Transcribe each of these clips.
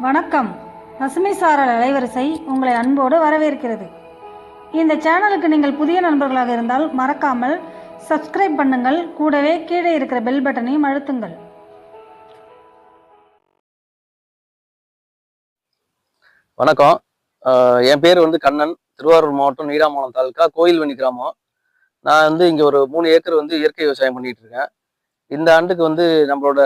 வணக்கம். பசுமை சாரல் அலைவரிசை உங்களை அன்போடு வரவேற்கிறது. இந்த சேனலுக்கு நீங்கள் புதிய நண்பர்களாக இருந்தால் மறக்காமல் சப்ஸ்கிரைப் பண்ணுங்கள். கூடவே கீழே இருக்கிற பெல் பட்டனையும் அழுத்துங்கள். வணக்கம். ஆஹ் என் பேர் வந்து கண்ணன். திருவாரூர் மாவட்டம் நீடாமலம் தாலுக்கா கோயில்வனி கிராமம். நான் வந்து இங்கே ஒரு மூணு ஏக்கர் வந்து இயற்கை விவசாயம் பண்ணிட்டு இருக்கேன். இந்த ஆண்டுக்கு வந்து நம்மளோட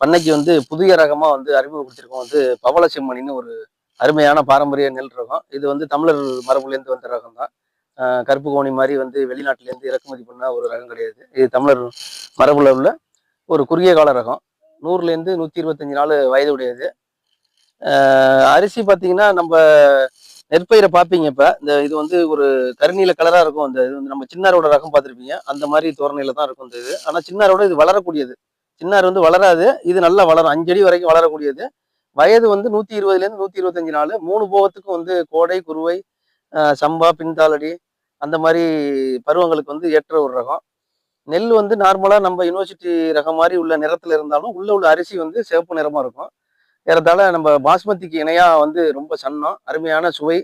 பண்ணைக்கு வந்து புதிய ரகமாக வந்து அறிமுகப்படுத்திருக்கோம் வந்து பவள செம்மணின்னு ஒரு அருமையான பாரம்பரிய நெல் ரகம். இது வந்து தமிழர் மரபுலேருந்து வந்த ரகம் தான் கருப்பு கோணி மாதிரி வந்து வெளிநாட்டிலேருந்து இறக்குமதி பண்ண ஒரு ரகம் கிடையாது. இது தமிழர் மரபுல உள்ள ஒரு குறுகிய கால ரகம். நூறுலேருந்து நூற்றி இருபத்தஞ்சி நாள் வயது உடையது அரிசி பார்த்தீங்கன்னா நம்ம நெற்பயிரை பார்ப்பீங்க இப்போ. இந்த இது வந்து ஒரு கருநீல கலராக இருக்கும். அந்த இது வந்து நம்ம சின்னாரோட ரகம் பார்த்துருப்பீங்க அந்த மாதிரி தோரணையில் தான் இருக்கும் இந்த இது. ஆனால் சின்னாரோட இது வளரக்கூடியது. சின்னார் வந்து வளராது. இது நல்லா வளரும். அஞ்சடி வரைக்கும் வளரக்கூடியது. வயது வந்து நூற்றி இருபதுலேருந்து நூற்றி இருபத்தஞ்சு நாள் மூணு போகத்துக்கும் வந்து கோடை குருவை சம்பா பின்தாளடி அந்த மாதிரி பருவங்களுக்கு வந்து ஏற்ற ஒரு ரகம். நெல் வந்து நார்மலாக நம்ம யூனிவர்சிட்டி ரகம் மாதிரி உள்ள நிறத்தில் இருந்தாலும் உள்ள உள்ள அரிசி வந்து சிவப்பு நிறமாக இருக்கும். ஏறத்தாழ நம்ம பாஸ்மதிக்கு இணையாக வந்து ரொம்ப சன்னம் அருமையான சுவை.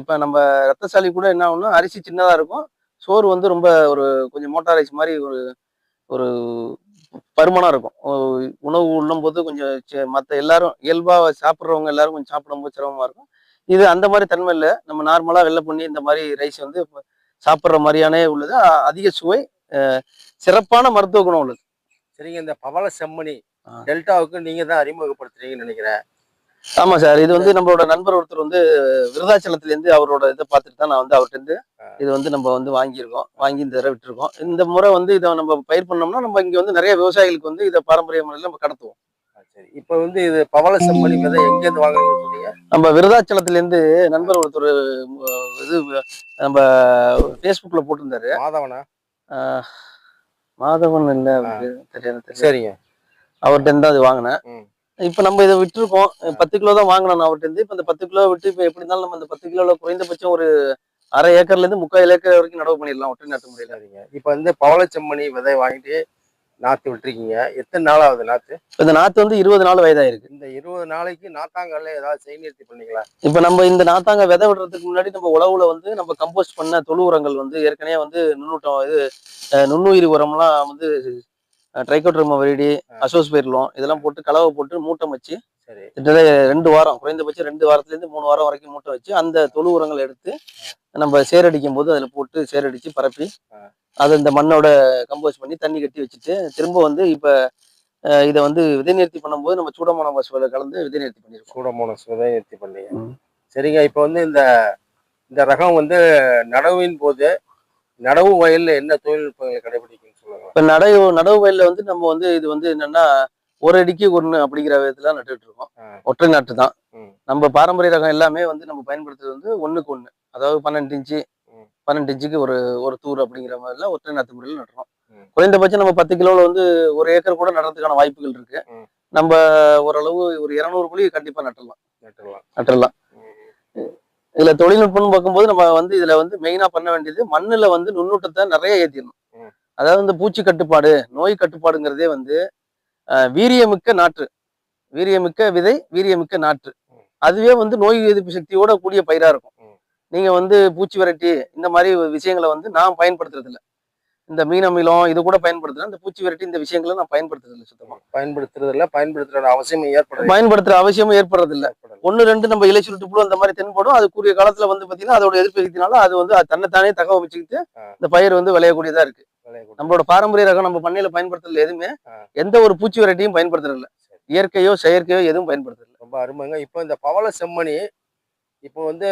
இப்போ நம்ம ரத்தசாலி கூட என்ன ஆகும்னா அரிசி சின்னதாக இருக்கும். சோறு வந்து ரொம்ப ஒரு கொஞ்சம் மோட்டார் ரைஸ் மாதிரி ஒரு ஒரு பருமனாக இருக்கும். உணவு உண்ணும்போது கொஞ்சம் மற்ற எல்லாரும் இயல்பாக சாப்பிட்றவங்க எல்லாரும் கொஞ்சம் சாப்பிடும்போது சிரமமாக இருக்கும். இது அந்த மாதிரி தன்மை இல்லை. நம்ம நார்மலாக வெள்ளை பண்ணி இந்த மாதிரி ரைஸ் வந்து சாப்பிட்ற மாதிரியானே உள்ளது. அதிக சுவை சிறப்பான மருத்துவ குணம் உள்ளது. சரிங்க. இந்த பவள செம்மணி. டெல்டாவுக்கு நீங்க தான் அறிமுகப்படுத்துறீங்கன்னு நினைக்கிறேன். ஆமா சார் இது வந்து நம்மளோட நண்பர் ஒருத்தர் வந்து விருதாச்சலத்துல இருந்து அவரோட இதை பார்த்துட்டு தான் நான் வந்து அவர்கிட்ட இருந்து. இது வந்து நம்ம வந்து வாங்கியிருக்கோம். வாங்கி இந்த தடவை விட்டுருக்கோம். இந்த முறை வந்து இதை நம்ம பயிர் பண்ணோம்னா நம்ம இங்க வந்து நிறைய விவசாயிகளுக்கு வந்து இதை பாரம்பரிய முறையில் நம்ம கடத்துவோம். சரி. இப்போ வந்து இது பவள செம்மணி விதை எங்க இருந்து சொன்னீங்க நம்ம விருதாச்சலத்துல இருந்து நண்பர் ஒருத்தர் இது நம்ம ஃபேஸ்புக்ல போட்டிருந்தாரு. மாதவனா? மாதவன் இல்ல சரிங்க. அவர்கிட்ட இருந்து அது வாங்கினேன். இப்ப நம்ம இதை விட்டுருக்கோம் பத்து கிலோ தான் வாங்கினோம் நான் அவர்கிட்ட இருந்து இப்ப இந்த பத்து கிலோ விட்டு இப்ப எப்படி இருந்தாலும் நம்ம இந்த பத்து கிலோல குறைந்தபட்சம் ஒரு அரை ஏக்கர்ல இருந்து முக்கால் ஏக்கர் வரைக்கும் நடவு பண்ணிடலாம். ஒற்றை நாட்டு முறையில. சரிங்க. இப்போ வந்து பவள செம்மணி விதை வாங்கிட்டு நாத்து விட்டுருக்கீங்க. எத்தனை நாள் ஆகுது நாத்து? இப்ப இந்த நாத்து வந்து இருபது நாள் வயதாயிருக்கு. இந்த இருபது நாளைக்கு நாத்தாங்கல்ல ஏதாவது செய் நிறுத்தி பண்ணீங்களா? இப்ப நம்ம இந்த நாத்தாங்க விதை விடுறதுக்கு முன்னாடி நம்ம உழவுல வந்து நம்ம கம்போஸ்ட் பண்ண தொழு உரங்கள் வந்து ஏற்கனவே வந்து நுண்ணூட்டம் இது நுண்ணுயிரி உரம்லாம் வந்து ட்ரைகோட்ரம வெரிடி அசோஸ்பெர்லம் இதெல்லாம் போட்டு கலவை போட்டு மூட்டை வச்சு ரெண்டு வாரம் குறைந்தபட்சம் ரெண்டு வாரத்துல இருந்து மூணு வாரம் வரைக்கும் மூட்டை வச்சு அந்த தொழு உரங்களை எடுத்து நம்ம சேரடிக்கும் போது அதில் போட்டு சேரடிச்சு பரப்பி. அதை இந்த மண்ணோட கம்போஸ் பண்ணி தண்ணி கட்டி வச்சுட்டு திரும்ப வந்து இப்போ இதை வந்து விதை நிறுத்தி பண்ணும்போது நம்ம சூடமான பசுவில் கலந்து விதை நிறுத்தி பண்ணியிருக்கோம் சூடமோனஸ் விதை நிறுத்தி பண்ணீங்க. ம். சரிங்க இப்போ வந்து இந்த இந்த ரகம் வந்து நடவின் போது நடவு வயல்ல என்ன தொழில்நுட்பங்களை சொல்லுங்க இப்போ நடவு நடவு வயலில் வந்து நம்ம வந்து இது வந்து என்னன்னா ஒரு அடிக்கு ஒன்று அப்படிங்கிற விதத்துல நட்டுட்டு இருக்கோம். ஒற்றை நாட்டு தான். நம்ம பாரம்பரிய ரகம் எல்லாமே வந்து நம்ம பயன்படுத்துறது வந்து ஒண்ணுக்கு ஒன்று அதாவது பன்னெண்டு இன்ச்சு. பன்னெண்டு இன்ச்சுக்கு ஒரு ஒரு தூர் அப்படிங்கிற மாதிரிலாம் ஒற்றை நாத்து முறையில் நடுறோம் ம். குறைந்தபட்சம் நம்ம பத்து கிலோல வந்து ஒரு ஏக்கர் கூட நடுறதுக்கான வாய்ப்புகள் இருக்கு. நம்ம ஓரளவு ஒரு இரநூறு குழி கண்டிப்பா நட்டுடலாம் நட்டுடலாம். இதுல தொழில்நுட்பம்னு பார்க்கும்போது நம்ம வந்து இதுல வந்து மெயினா பண்ண வேண்டியது மண்ணுல வந்து நுண்ணூட்டத்தை நிறைய ஏத்திடணும். அதாவது இந்த பூச்சி கட்டுப்பாடு நோய் கட்டுப்பாடுங்கிறதே வந்து வீரியமிக்க நாற்று. வீரியமிக்க விதை வீரியமிக்க நாற்று. அதுவே வந்து நோய் எதிர்ப்பு சக்தியோட கூடிய பயிரா இருக்கும். ம். நீங்க வந்து பூச்சி விரட்டி இந்த மாதிரி விஷயங்களை வந்து நான் பயன்படுத்துறது இல்ல இந்த மீன் அமிலம் இது கூட பயன்படுத்துறேன். இந்த பூச்சி விரட்டி இந்த விஷயங்களை நான் பயன்படுத்துறது இல்லை சுத்தமா. பயன்படுத்துறது இல்ல பயன்படுத்துற அவசியம் ஏற்படுது பயன்படுத்துற அவசியமும் ஏற்படுறது இல்ல ஒன்னு ரெண்டு நம்ம இலை சுருட்டு புழு அந்த மாதிரி தென்படும். அது கூடிய காலத்துல வந்து பாத்தீங்கன்னா அதோட எதிர்ப்பு சக்தினால அது வந்து அது தன்னைத்தானே ஆ. இந்த பயிர் வந்து விளையக்கூடியதா இருக்கு. விளையக்கூடிய- நம்மளோட பாரம்பரிய ரகம் நம்ம பண்ணையில பயன்படுத்துறதுல எதுவுமே. எந்த ஒரு பூச்சி வெரைட்டியும் பயன்படுத்துறது இல்ல இயற்கையோ செயற்கையோ எதுவும் பயன்படுத்துறது இல்ல ரொம்ப அருமைங்க. இப்போ இந்த பவள செம்மணி இப்போ வந்து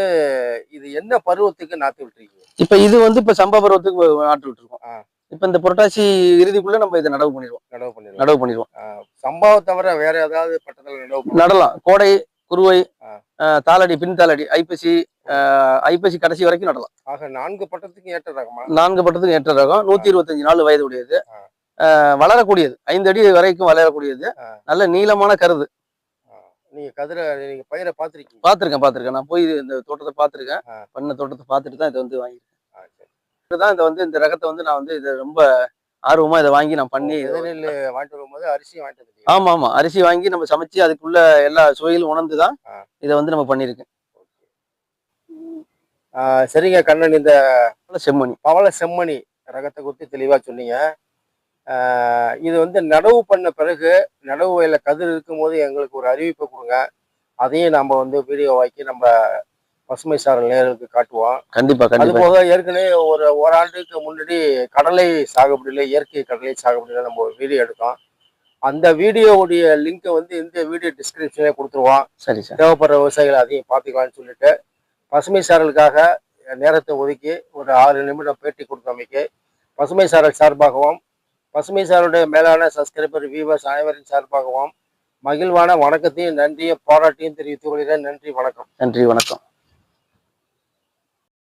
இது என்ன பருவத்துக்கு நாத்து விட்டுருக்கீங்க? இப்ப இது வந்து இப்ப சம்பா பருவத்துக்கு நாட்டு விட்டுருக்கோம். இப்ப இந்த புரட்டாசி இறுதிக்குள்ள நம்ம இதை நடவு பண்ணிடுவோம். நடவு பண்ணிடலாம் நடவு பண்ணிடுவோம். சம்பாவை தவிர வேற ஏதாவது பட்டத்தில் நடவு நடலாம். கோடை குருவை தாளடி பின் தாளடி ஐப்பசி ஐப்பசி கடைசி வரைக்கும் நடலாம். ஆக நான்கு பட்டத்துக்கு ஏற்ற ரகமா? நான்கு பட்டத்துக்கு ஏற்ற ரகம். நூத்தி இருபத்தஞ்சு நாள் வயது உடையது வளரக்கூடியது. ஐந்து அடி வரைக்கும் வளரக்கூடியது. நல்ல நீளமான கருது. நீங்க கதிர நீங்க பயிரை பார்த்திருக்கீங்க? பார்த்திருக்கேன் பார்த்திருக்கேன். நான் போய் இந்த தோட்டத்தை பார்த்திருக்கேன். ஆ. பண்ண தோட்டத்தை பார்த்துட்டு தான் இதை வந்து வாங்கியிருக்கேன். இதுதான் இதை வந்து இந்த ரகத்தை வந்து நான் வந்து இதை ரொம்ப ஆர்வமா இதை வாங்கி நான் பண்ணி நெல் வாங்கிட்டு வரும்போது அரிசி வாங்கிட்டு ஆமா ஆமா. அரிசி வாங்கி நம்ம சமைச்சு அதுக்குள்ள எல்லா சுவையிலும் உணர்ந்து தான். இதை வந்து நம்ம பண்ணியிருக்கேன். சரிங்க கண்ணன் இந்த செம்மணி. பவள செம்மணி ரகத்தை குறித்து தெளிவா சொன்னீங்க. இது வந்து நடவு பண்ண பிறகு நடவு வயல்ல கதிர் இருக்கும்போது எங்களுக்கு ஒரு அறிவிப்பை கொடுங்க. அதையும் நம்ம வந்து வீடியோவாக்கி நம்ம பசுமை சாரல் நேர்களுக்கு காட்டுவோம் கண்டிப்பா கண்டிப்பா. போக ஏற்கனவே ஒரு ஓராண்டுக்கு முன்னாடி கடலை சாகுபடியில் இயற்கை கடலை சாகுபடியில் நம்ம ஒரு வீடியோ எடுத்தோம். அந்த வீடியோவுடைய லிங்கை வந்து இந்த வீடியோ டிஸ்கிரிப்ஷனே கொடுத்துருவோம் சரி சார். தேவைப்படுற விவசாயிகள் அதையும் பார்த்துக்கலாம்னு சொல்லிட்டு பசுமை சாரலுக்காக நேரத்தை ஒதுக்கி ஒரு ஆறு நிமிடம் பேட்டி கொடுத்தமைக்கு பசுமை சாரல் சார்பாகவும் பசுமை சாரலுடைய மேலான சப்ஸ்கிரைபர் வியூவர்ஸ் அனைவரின் சார்பாகவும் மகிழ்வான வணக்கத்தையும் நன்றியும் பாராட்டியும் தெரிவித்துக் கொள்கிறேன். நன்றி வணக்கம். நன்றி வணக்கம்.